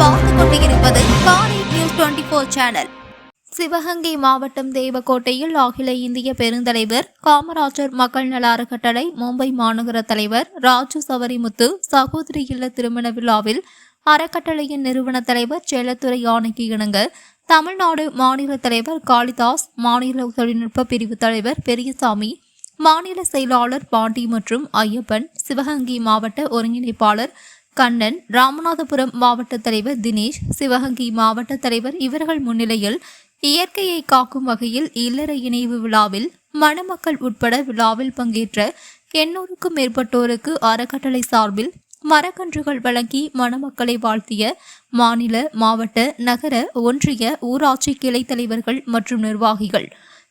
பார்த்து கொண்டிருப்பது news channel. Sivaganga மாவட்டம் தேவக்கோட்டையில் அகில இந்திய பெருந்தலைவர் காமராஜர் மக்கள் நல அறக்கட்டளை மும்பை மாநகர தலைவர் ராஜு சவரிமுத்து சகோதரி இல்ல திருமண விழாவில் அறக்கட்டளையின் நிறுவன தலைவர் செல்லத்துறை ஆணைக்கு இணங்க தமிழ்நாடு மாநில தலைவர் காளிதாஸ் மாநில தொழில்நுட்ப பிரிவு தலைவர் பெரியசாமி மாநில செயலாளர் பாண்டி மற்றும் ஐயப்பன் சிவகங்கை மாவட்ட ஒருங்கிணைப்பாளர் கண்ணன் ராமநாதபுரம் மாவட்ட தலைவர் தினேஷ் சிவகங்கை மாவட்ட தலைவர் இவர்கள் முன்னிலையில் இயற்கையை காக்கும் வகையில் இல்லற இணைவு விழாவில் மணமக்கள் உட்பட விழாவில் பங்கேற்ற எண்ணூறுக்கும் மேற்பட்டோருக்கு அறக்கட்டளை சார்பில் மரக்கன்றுகள் வழங்கி மணமக்களை வாழ்த்திய மாநில மாவட்ட நகர ஒன்றிய ஊராட்சி கிளை தலைவர்கள் மற்றும் நிர்வாகிகள்.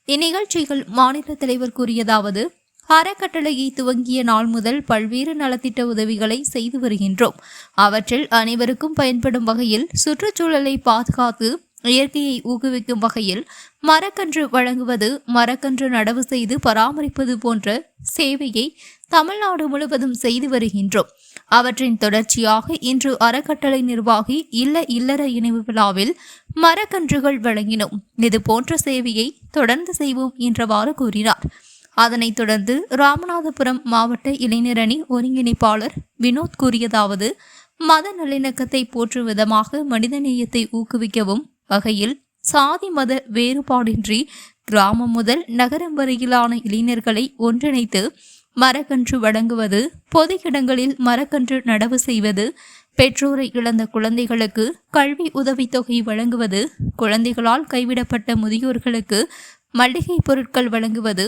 இந்நிகழ்ச்சியில் மாநில தலைவர் கூறியதாவது அறக்கட்டளையை துவங்கிய நாள் முதல் பல்வேறு நலத்திட்ட உதவிகளை செய்து வருகின்றோம். அவற்றில் அனைவருக்கும் பயன்படும் வகையில் சுற்றுச்சூழலை பாதுகாத்து இயற்கையை ஊக்குவிக்கும் வகையில் மரக்கன்று வழங்குவது மரக்கன்று நடவு செய்து பராமரிப்பது போன்ற சேவையை தமிழ்நாடு முழுவதும் செய்து வருகின்றோம். அவற்றின் தொடர்ச்சியாக இன்று அறக்கட்டளை நிர்வாகி இல்ல இல்லற இணைவு விழாவில் மரக்கன்றுகள் வழங்கினோம். இது போன்ற சேவையை தொடர்ந்து செய்வோம் என்றவாறு கூறினார். அதனைத் தொடர்ந்து ராமநாதபுரம் மாவட்ட இளைஞரணி ஒருங்கிணைப்பாளர் வினோத் கூறியதாவது மத நல்லிணக்கத்தை போற்றும் விதமாக மனிதநேயத்தை ஊக்குவிக்கவும் வகையில் சாதி மத வேறுபாடின்றி கிராமம் முதல் நகரம் வரையிலான இளைஞர்களை ஒன்றிணைத்து மரக்கன்று வழங்குவது பொது இடங்களில் மரக்கன்று நடவு செய்வது பெற்றோரை இழந்த குழந்தைகளுக்கு கல்வி உதவித்தொகை வழங்குவது குழந்தைகளால் கைவிடப்பட்ட முதியோர்களுக்கு மளிகை பொருட்கள் வழங்குவது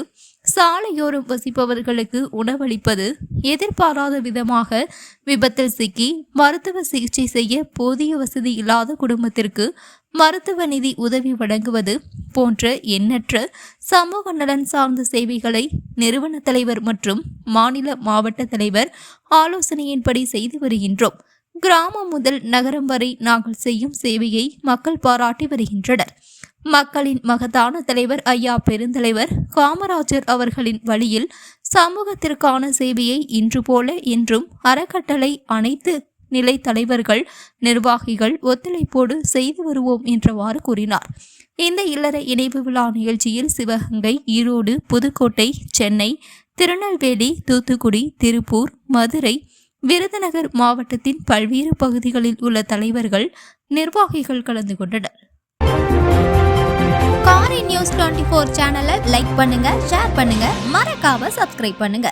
சாலையோரம் வசிப்பவர்களுக்கு உணவளிப்பது எதிர்பாராத விதமாக விபத்தில் சிக்கி மருத்துவ சிகிச்சை செய்ய போதிய வசதி இல்லாத குடும்பத்திற்கு மருத்துவ நிதி உதவி வழங்குவது போன்ற எண்ணற்ற சமூக நலன் சார்ந்த சேவைகளை நிறுவன தலைவர் மற்றும் மாநில மாவட்ட தலைவர் ஆலோசனையின்படி செய்து வருகின்றோம். கிராமம் முதல் நகரம் வரை நாங்கள் செய்யும் சேவையை மக்கள் பாராட்டி வருகின்றனர். மக்களின் மகத்தான தலைவர் ஐயா பெருந்தலைவர் காமராஜர் அவர்களின் வழியில் சமூகத்திற்கான சேவையை இன்று போல என்றும் அறக்கட்டளை அனைத்து நிலை தலைவர்கள் நிர்வாகிகள் ஒத்துழைப்போடு செய்து வருவோம் என்றவாறு கூறினார். இந்த இல்லற இணைவு விழா நிகழ்ச்சியில் சிவகங்கை ஈரோடு புதுக்கோட்டை சென்னை திருநெல்வேலி தூத்துக்குடி திருப்பூர் மதுரை விருதுநகர் மாவட்டத்தின் பல்வேறு பகுதிகளில் உள்ள தலைவர்கள் நிர்வாகிகள் கலந்து கொண்டனர். ஃபோர் சேனலை லைக் பண்ணுங்க ஷேர் பண்ணுங்க. மறக்காம சப்ஸ்கிரைப் பண்ணுங்க.